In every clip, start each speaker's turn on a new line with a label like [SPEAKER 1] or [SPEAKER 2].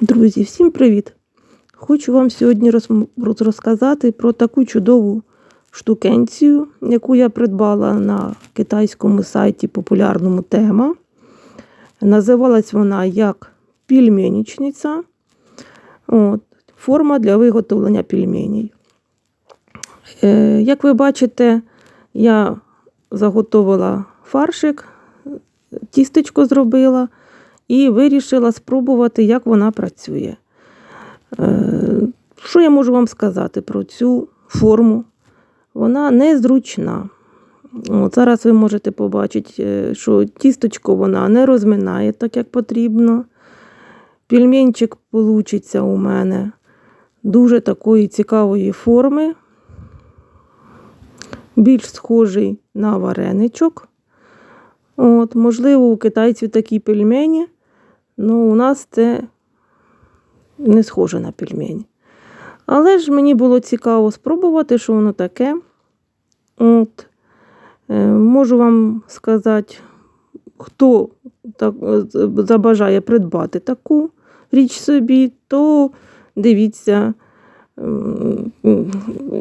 [SPEAKER 1] Друзі, всім привіт! Хочу вам сьогодні роз- роз- розказати про таку чудову штукенцію, яку я придбала на китайському сайті популярному тема. Називалась вона як пільменічниця. От, форма для виготовлення пельменей. Е, як ви бачите, я заготовила фаршик, тістечко зробила і вирішила спробувати, як вона працює. Е, Що я можу вам сказати про цю форму? Вона незручна. От зараз ви можете побачити, е, що тісточко вона не розминає так, як потрібно. Пельменчик получиться у мене дуже такої цікавої форми, більш схожий на вареничок. От, можливо, у китайців такі пельмені, але у нас це не схоже на пельмені. Але ж мені було цікаво спробувати, що воно таке. От, е, можу вам сказати, хто так, е, забажає придбати таку річ собі, то дивіться.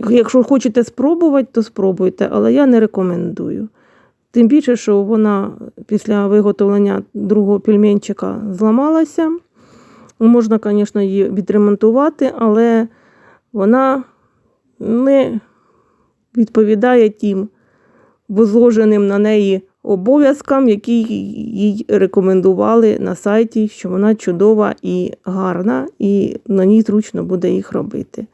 [SPEAKER 1] Якщо хочете спробувати, то спробуйте, але я не рекомендую. Тим більше, що вона після виготовлення другого пельменчика зламалася. Можна, звісно, її відремонтувати, але вона не відповідає тим возложеним на неї обов'язкам, які їй рекомендували на сайті, що вона чудова і гарна, і на ній зручно буде їх робити.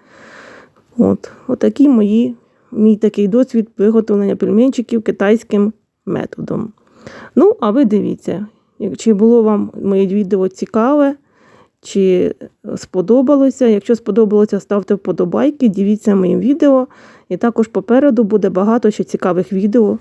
[SPEAKER 1] От, Отакий мої, мій такий досвід виготовлення пельменчиків китайським методом. Ну, а ви дивіться, чи було вам моє відео цікаве, чи сподобалося. Якщо сподобалося, ставте вподобайки, дивіться моїм відео. І також попереду буде багато ще цікавих відео.